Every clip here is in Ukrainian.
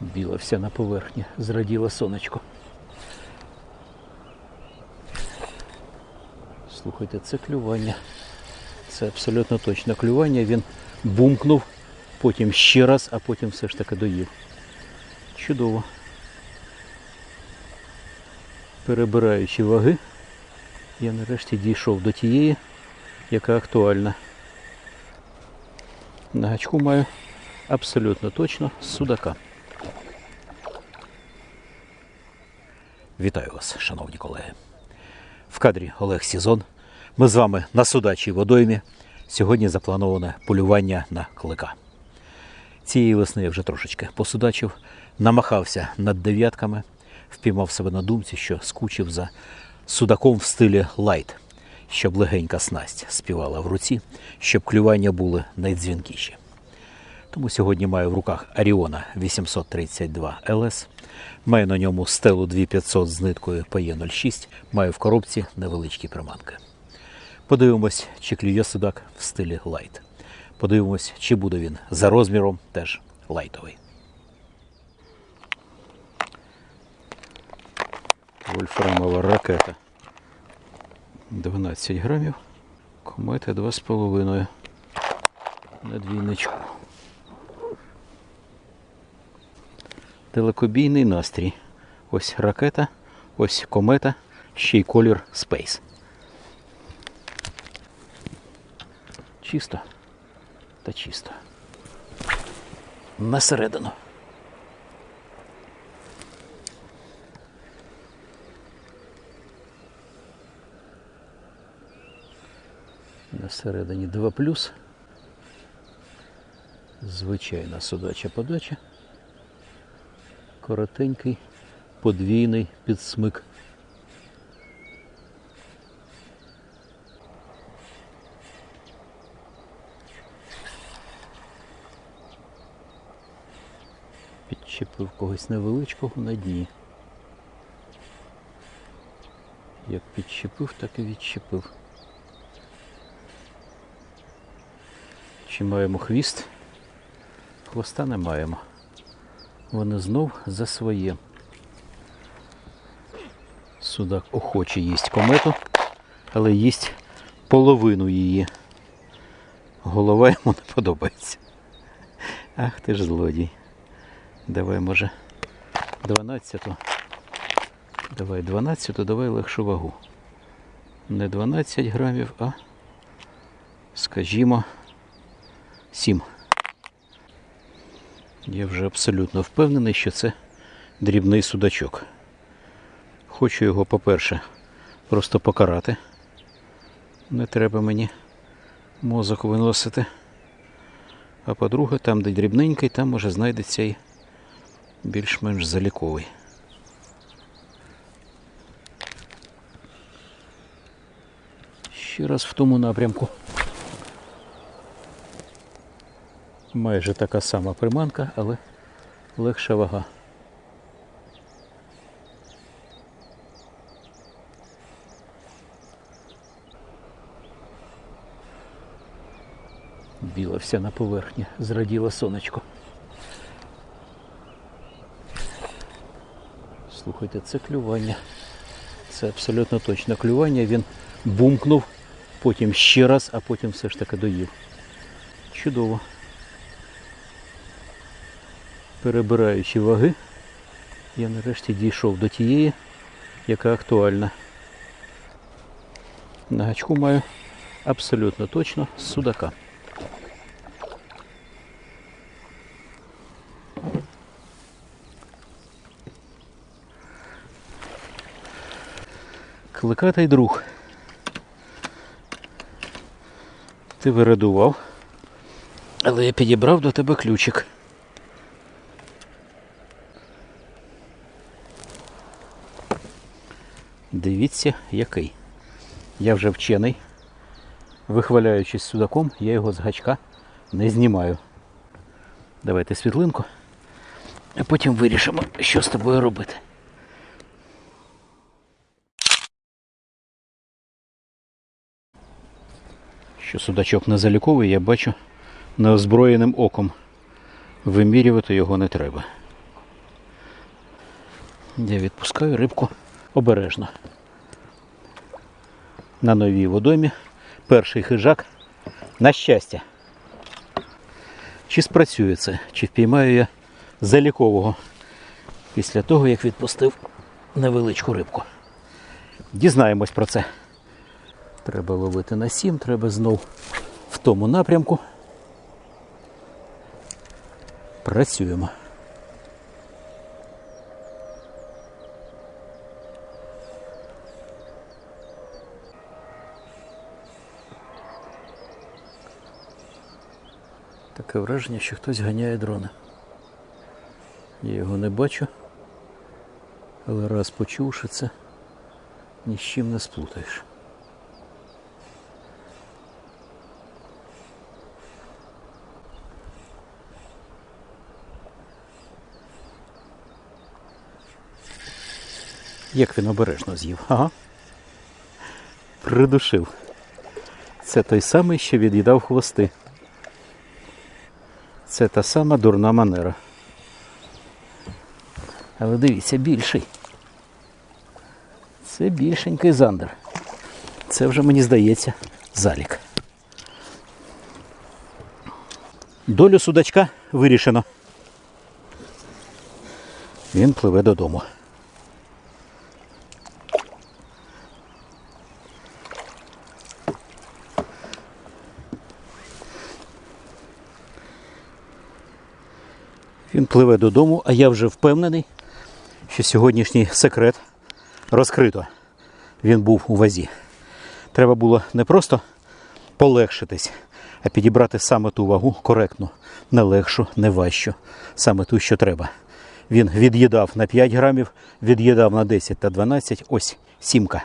Біла вся на поверхні, зраділо сонечко. Слухайте, це клювання. Це абсолютно точно клювання. Він бумкнув, потім ще раз, а потім все ж таки доїв. Чудово. Перебираючи ваги, я нарешті дійшов до тієї, яка актуальна. На гачку маю абсолютно точно судака. Вітаю вас, шановні колеги. В кадрі Олег Сізон. Ми з вами на судачій водоймі. Сьогодні заплановане полювання на клика. Цієї весни я вже трошечки посудачив, намахався над дев'ятками, впіймав себе на думці, що скучив за судаком в стилі лайт, щоб легенька снасть співала в руці, щоб клювання були найдзвінкіші. Тому сьогодні маю в руках Аріона 832 LS. Маю на ньому стелу 2500 з ниткою PE06. Маю в коробці невеличкі приманки. Подивимось, чи клює судак в стилі лайт. Подивимось, чи буде він за розміром теж лайтовий. Вольфрамова ракета. 12 грамів. Комета 2,5 на двійничку. Далекобійний настрій. Ось ракета, ось комета, ще й колір Space. Чисто та чисто. На середину. На середині 2 плюс. Звичайна судача подача. Коротенький подвійний підсмик. Підчепив когось невеличкого на дні. Як підчепив, так і відчепив. Чи маємо хвіст? Хвоста не маємо. Вони знов за своє. Судак охоче їсть комету, але їсть половину її. Голова йому не подобається. Ах ти ж злодій. Давай, може, 12-ту. Давай 12-ту, давай легшу вагу. Не 12 грамів, а скажімо 7. Я вже абсолютно впевнений, що це дрібний судачок. Хочу його, по-перше, просто покарати. Не треба мені мозок виносити. А по-друге, там, де дрібненький, там може знайдеться і більш-менш заліковий. Ще раз в тому напрямку. Майже така сама приманка, але легша вага. Біла вся на поверхні, зраділо сонечко. Слухайте, це клювання. Це абсолютно точно клювання. Він бумкнув, потім ще раз, а потім все ж таки доїв. Чудово. Перебираючи ваги, я нарешті дійшов до тієї, яка актуальна. На гачку маю абсолютно точно судака. Кликатий друг. Ти вирадував, але я підібрав до тебе ключик. Дивіться, який. Я вже вчений. Вихваляючись судаком, я його з гачка не знімаю. Давайте світлинку, а потім вирішимо, що з тобою робити. Що судачок не заліковий, я бачу неозброєним оком. Вимірювати його не треба. Я відпускаю рибку обережно. На новій водоймі перший хижак. На щастя. Чи спрацює це, чи впіймаю я залікового після того, як відпустив невеличку рибку. Дізнаємось про це. Треба ловити на сім, треба знов в тому напрямку. Працюємо. Таке враження, що хтось ганяє дрона. Я його не бачу, але раз почувши це, ні з чим не сплутаєш. Як він обережно з'їв. Ага. Придушив. Це той самий, що від'їдав хвости. Це та сама дурна манера. Але дивіться, більший. Це більшенький зандер. Це вже мені здається залік. Долю судачка вирішено. Він пливе додому. Він пливе додому, а я вже впевнений, що сьогоднішній секрет розкрито. Він був у вазі. Треба було не просто полегшитись, а підібрати саме ту вагу коректну, не легшу, не важчу, саме ту, що треба. Він від'їдав на 5 грамів, від'їдав на 10 та 12, ось сімка.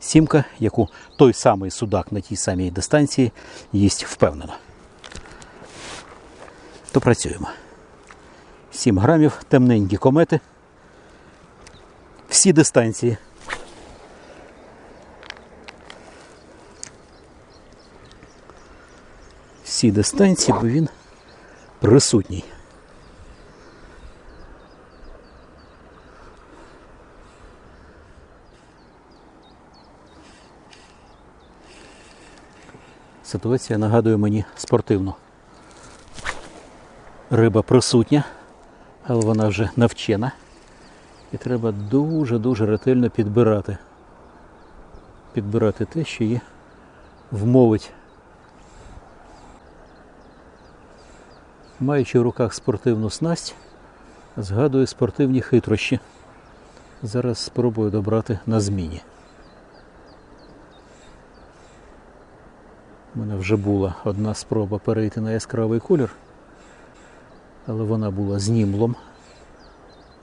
Сімка, яку той самий судак на тій самій дистанції їсть впевнено. То працюємо. 7 грамів, темненькі комети. Всі дистанції. Всі дистанції, бо він присутній. Ситуація нагадує мені спортивну. Риба присутня, але вона вже навчена. І треба дуже-дуже ретельно підбирати. Підбирати те, що її вмовить. Маючи в руках спортивну снасть, згадую спортивні хитрощі. Зараз спробую добрати на зміні. У мене вже була одна спроба перейти на яскравий колір, але вона була з німлом.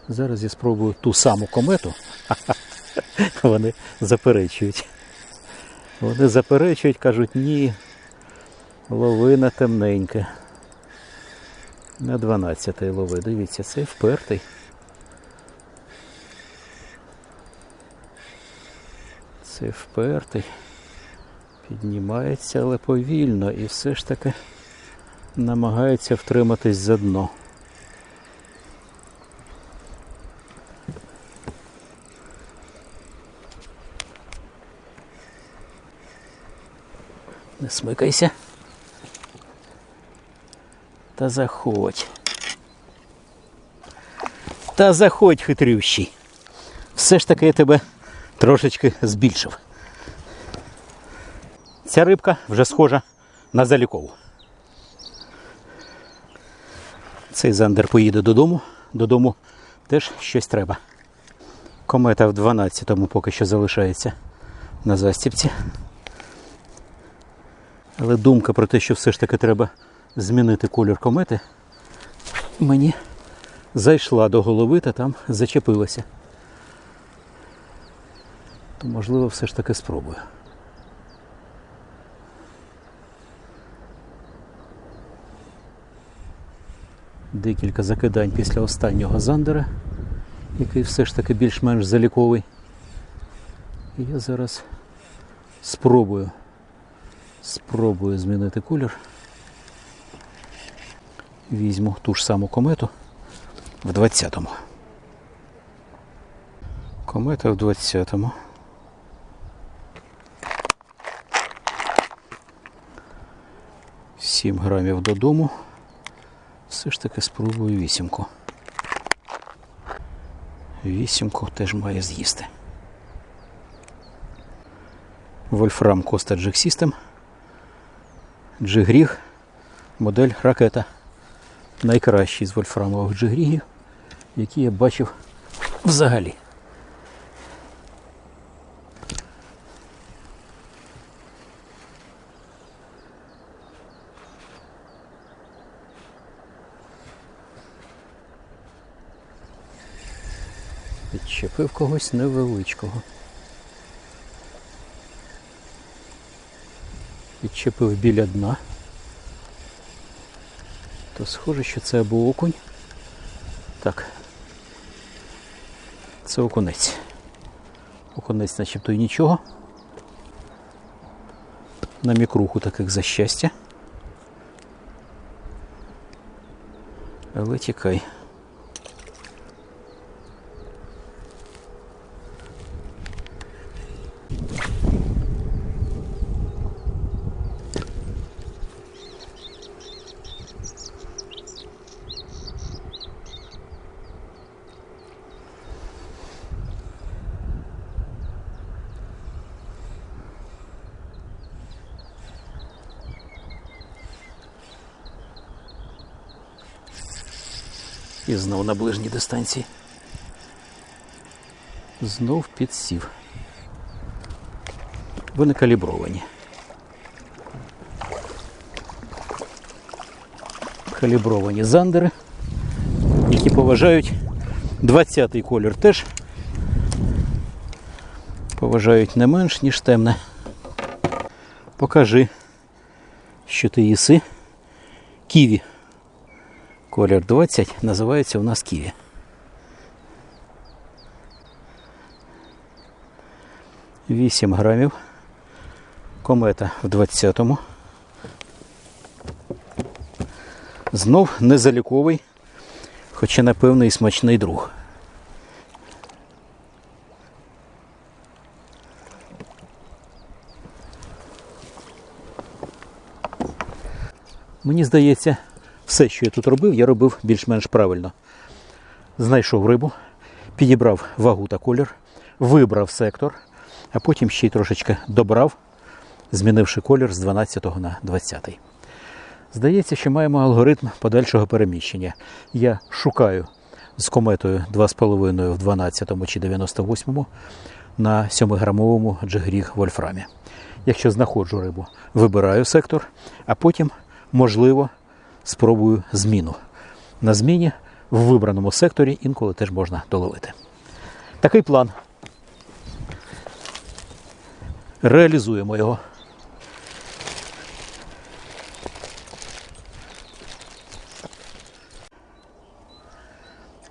Зараз я спробую ту саму комету. Вони заперечують. Вони заперечують, кажуть, ні, лови на темненьке. На 12 лови. Дивіться, цей впертий. Це впертий. Піднімається, але повільно і все ж таки намагається втриматись за дно. Не смикайся. Та заходь. Та заходь, хитрющий. Все ж таки я тебе трошечки збільшив. Ця рибка вже схожа на залікову. Цей зандер поїде додому. Додому теж щось треба. Комета в 12-му поки що залишається на застіпці. Але думка про те, що все ж таки треба змінити колір комети, мені зайшла до голови та там зачепилася. То можливо все ж таки спробую. Декілька закидань після останнього зандера, який все ж таки більш-менш заліковий. І я зараз спробую Спробую змінити колір. Візьму ту ж саму комету в 20-му. Комета в 20-му. Сім грамів додому. Все ж таки спробую вісімку. Вісімку теж має з'їсти. Вольфрам Costa Jig System. Джигріг. Модель ракета. Найкращий з вольфрамових джигрігів, які я бачив взагалі. Відчепив когось невеличкого. Відчепив біля дна. То схоже, що це або окунь. Так. Це окунець. Окунець начебто і нічого. На мікруху таких за щастя. Але тікай. І знов на ближній дистанції. Знов підсів. Вони калібровані. Калібровані зандери, які поважають 20-й колір теж. Поважають не менш, ніж темне. Покажи, що ти їси. Ківі. Колір 20 називається у нас Ківі. Вісім грамів. Комета в 20-му. Знов незаліковий, хоча напевно і смачний друг. Мені здається, все, що я тут робив, я робив більш-менш правильно. Знайшов рибу, підібрав вагу та колір, вибрав сектор, а потім ще й трошечки добрав, змінивши колір з 12 на 20. Здається, що маємо алгоритм подальшого переміщення. Я шукаю з кометою 2,5 в 12 чи 98 на 7-грамовому джигріг вольфрамі. Якщо знаходжу рибу, вибираю сектор, а потім, можливо, спробую зміну. На зміні в вибраному секторі інколи теж можна доловити. Такий план. Реалізуємо його.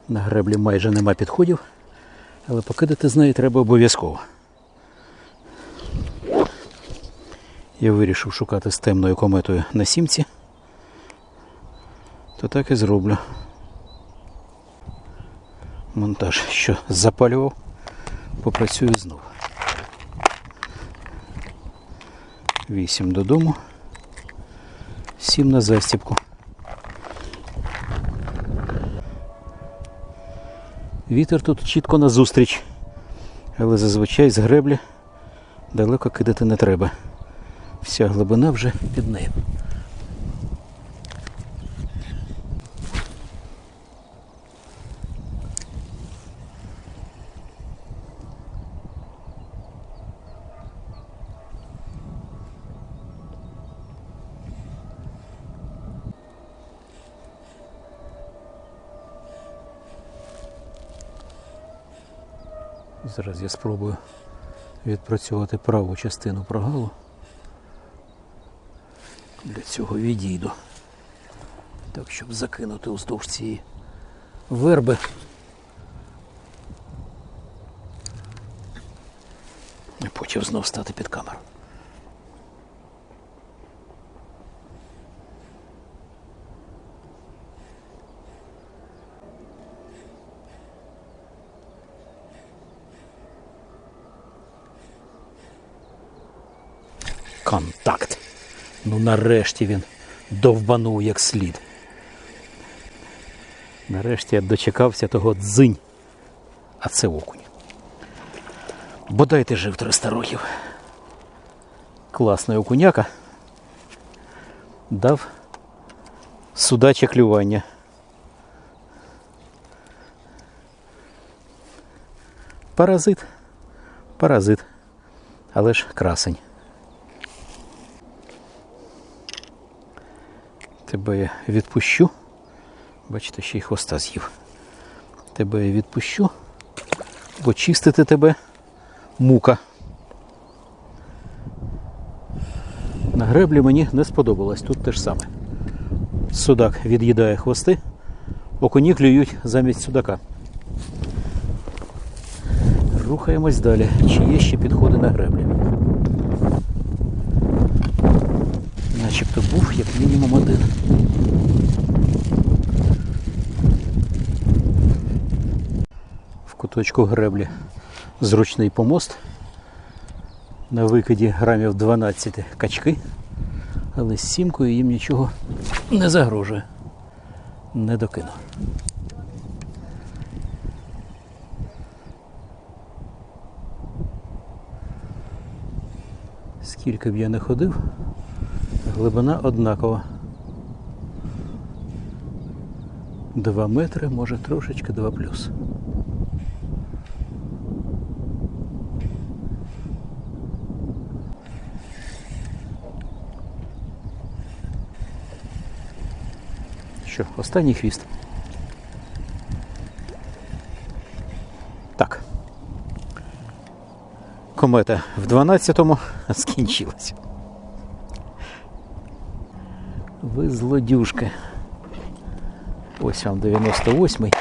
На греблі майже нема підходів, але покидати з неї треба обов'язково. Я вирішив шукати з темною кометою на сімці то так і зроблю. Монтаж, що запалював, попрацюю знову. Вісім додому, сім на застіпку. Вітер тут чітко назустріч, але зазвичай з греблі далеко кидати не треба. Вся глибина вже під нею. Зараз я спробую відпрацювати праву частину прогалу. Для цього відійду. Так, щоб закинути уздовж цієї верби. І потім знов стати під камеру. Контакт. Ну нарешті він довбанув як слід. Нарешті я дочекався того дзинь. А це окунь. Бодай ти жив 300 років. Класний окуняка. Дав судаче клювання. Паразит. Паразит. Але ж красень. Тебе я відпущу. Бачите, ще й хвоста з'їв. Тебе я відпущу, бо чистити тебе мука. На греблі мені не сподобалось, тут те ж саме. Судак від'їдає хвости, окуні клюють замість судака. Рухаємось далі. Чи є ще підходи на греблі? Начебто був як мінімум один. В куточку греблі зручний помост. На викиді грамів 12 качки, але з сімкою їм нічого не загрожує. Не докину. Скільки б я не ходив, глибина однакова. Два метри, може трошечки два плюс. Що, останній хвіст. Так. Комета в 12-му скінчилась. Ви злодюшки. Ось вам 98-й.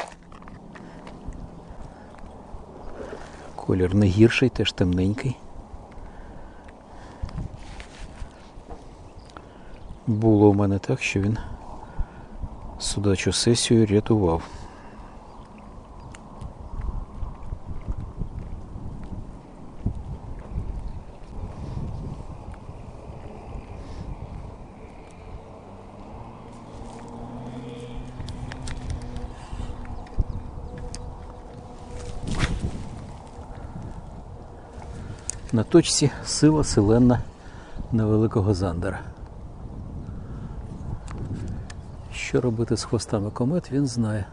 Колір не гірший, теж темненький. Було у мене так, що він судачу сесію рятував. На точці сила селена невеликого зандера. Що робити з хвостами комет, він знає.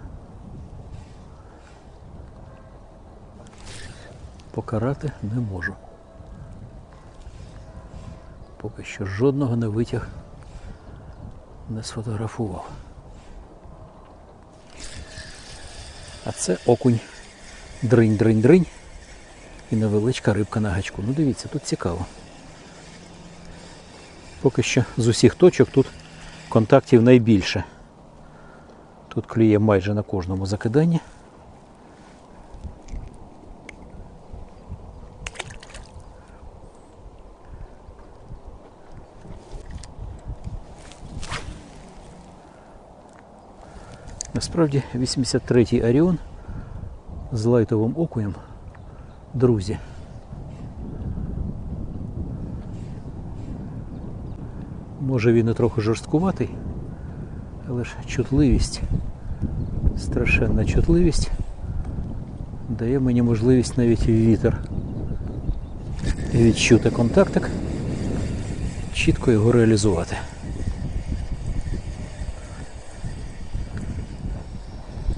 Покарати не можу. Поки що жодного не витяг, не сфотографував. А це окунь. Дринь, дринь, дринь. І невеличка рибка на гачку. Ну дивіться, тут цікаво. Поки що з усіх точок тут контактів найбільше. Тут клює майже на кожному закиданні. Насправді 83-й Аріон з лайтовим окуєм, друзі. Може він і трохи жорсткуватий, але ж чутливість, страшенна чутливість дає мені можливість навіть вітер відчути контактик, чітко його реалізувати.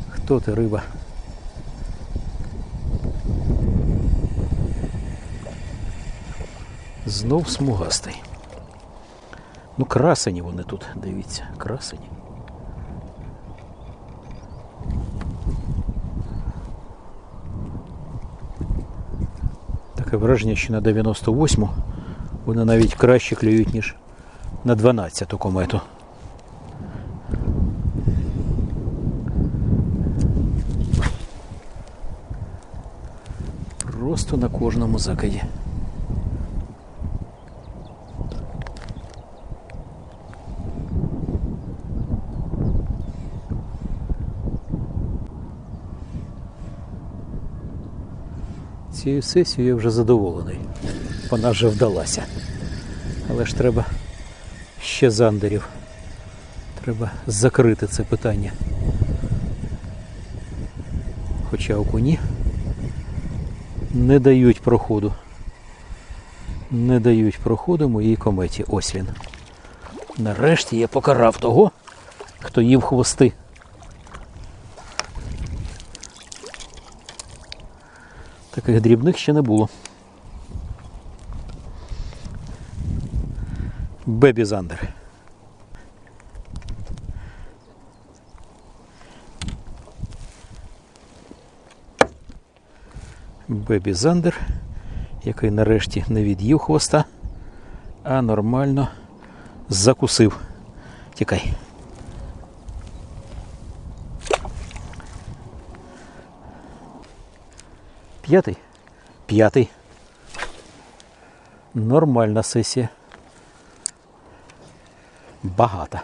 Хто ти риба? Знов смугастий. Ну, красені вони тут, дивіться, красені. Таке враження, що на 98-му вони навіть краще клюють, ніж на 12-ту комету. Просто на кожному закиді. Цією сесією я вже задоволений. Вона вже вдалася. Але ж треба ще зандерів. Треба закрити це питання. Хоча окуні не дають проходу. Не дають проходу моїй кометі. Ось. Нарешті я покарав того, хто їв хвости. Таких дрібних ще не було. Бебі Зандер. Бебі Зандер, який нарешті не від'їв хвоста, а нормально закусив. Тікай. П'ятий? П'ятий. Нормальна сесія. Багата.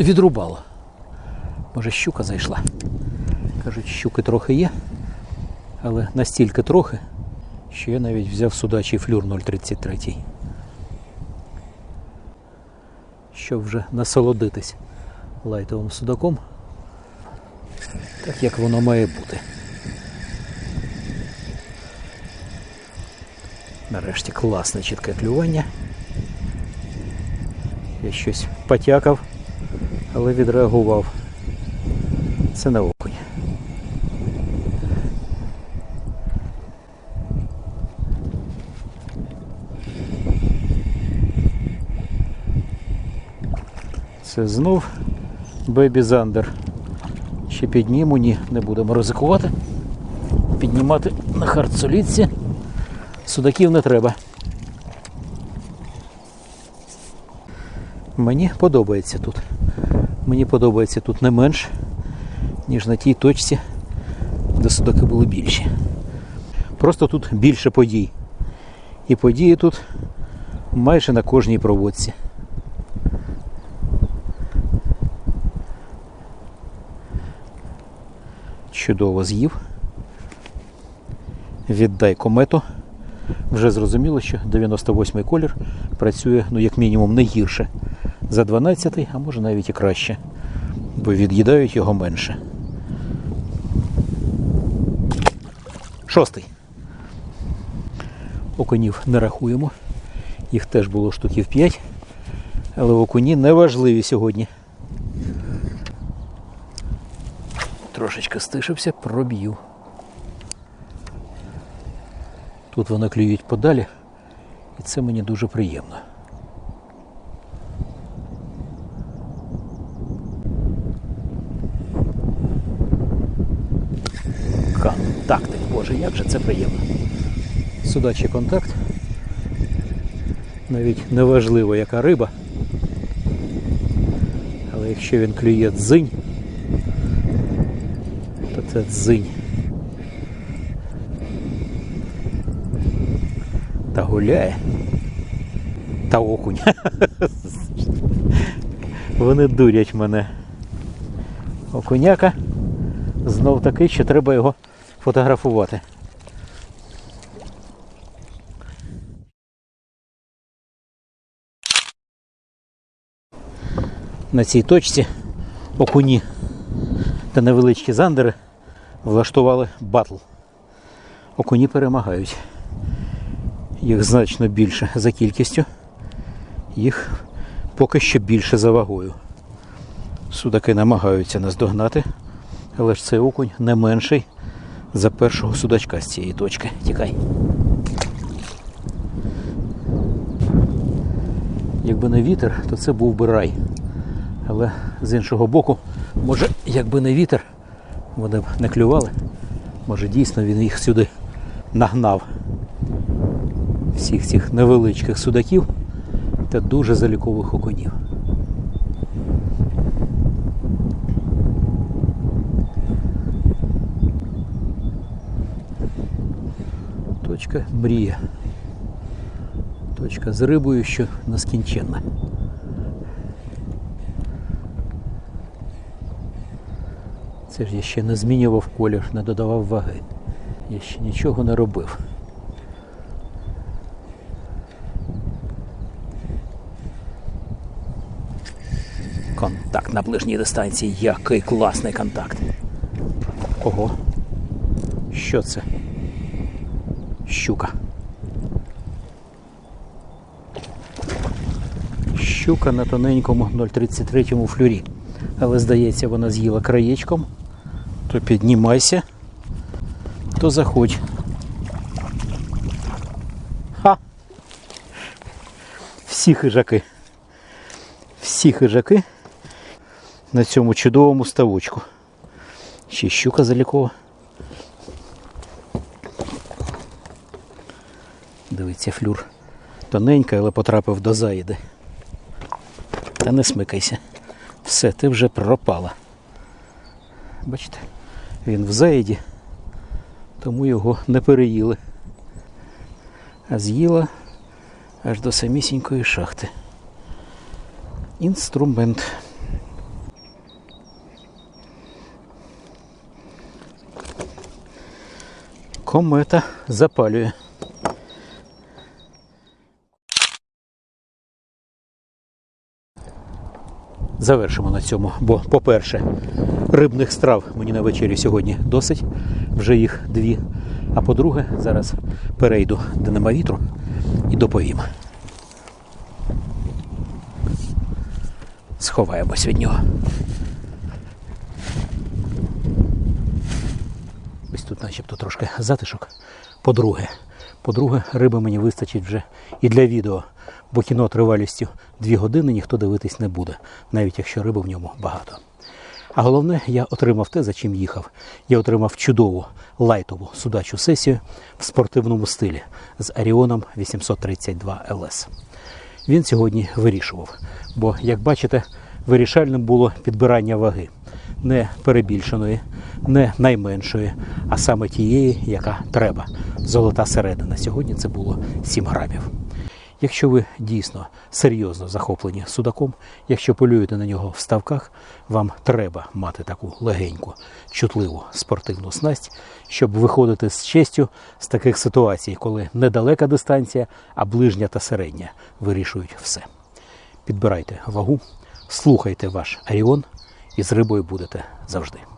Відрубало. Може, щука зайшла. Кажуть, щуки трохи є, але настільки трохи, що я навіть взяв судачий флюр 033. Щоб вже насолодитись лайтовим судаком, так як воно має бути. Нарешті класне чітке клювання. Я щось потякав, але відреагував. Це на окунь. Це знов Бебі Зандер. Ще підніму, ні, не будемо ризикувати. Піднімати на хардсолідці. Судаків не треба. Мені подобається тут. Мені подобається тут не менш, ніж на тій точці, де судаки були більші. Просто тут більше подій. І події тут майже на кожній проводці. Чудово з'їв. Віддай комету. Вже зрозуміло, що 98-й колір працює ну, як мінімум не гірше за 12-й, а може навіть і краще, бо від'їдають його менше. Шостий. Окунів не рахуємо. Їх теж було штуків 5, але окуні не важливі сьогодні. Трошечки стишився, проб'ю. Тут вони клюють подалі, і це мені дуже приємно. Контакти, боже, як же це приємно. Судачий контакт. Навіть неважливо, яка риба. Але якщо він клює дзинь, це дзинь. Та гуляє. Та окунь. Вони дурять мене. Окуняка знов такий, що треба його фотографувати. На цій точці окуні та невеличкі зандери влаштували батл. Окуні перемагають. Їх значно більше за кількістю, їх поки що більше за вагою. Судаки намагаються наздогнати, але ж цей окунь не менший за першого судачка з цієї точки. Тікай. Якби не вітер, то це був би рай. Але з іншого боку, може, якби не вітер, вони б не клювали. Може дійсно він їх сюди нагнав. Всіх цих невеличких судаків та дуже залікових окунів. Точка мрія. Точка з рибою, що нескінченна. Це ж я ще не змінював колір, не додавав ваги. Я ще нічого не робив. Контакт на ближній дистанції. Який класний контакт. Ого. Що це? Щука. Щука на тоненькому 0,33 флюрі. Але здається, вона з'їла краєчком. То піднімайся, то заходь. Ха! Всі хижаки. Всі хижаки на цьому чудовому ставочку. Ще щука залікова. Дивіться, флюр тоненька, але потрапив до заїди. Та не смикайся. Все, ти вже пропала. Бачите, він в заїді, тому його не переїли. А з'їла аж до самісінької шахти. Інструмент. Комета запалює. Завершимо на цьому, бо, по-перше, рибних страв мені на вечері сьогодні досить, вже їх дві. А по-друге, зараз перейду до нема вітру і доповім. Сховаємось від нього. Ось тут начебто трошки затишок. По-друге, по-друге, риби мені вистачить вже і для відео, бо кіно тривалістю 2 години ніхто дивитись не буде, навіть якщо риби в ньому багато. А головне, я отримав те, за чим їхав. Я отримав чудову лайтову судачу сесію в спортивному стилі з Аріоном 832 LS. Він сьогодні вирішував, бо, як бачите, вирішальним було підбирання ваги не перебільшеної, не найменшої, а саме тієї, яка треба. Золота середина. Сьогодні це було 7 грамів. Якщо ви дійсно серйозно захоплені судаком, якщо полюєте на нього в ставках, вам треба мати таку легеньку, чутливу спортивну снасть, щоб виходити з честю з таких ситуацій, коли недалека дистанція, а ближня та середня вирішують все. Підбирайте вагу, слухайте ваш Аріон і з рибою будете завжди.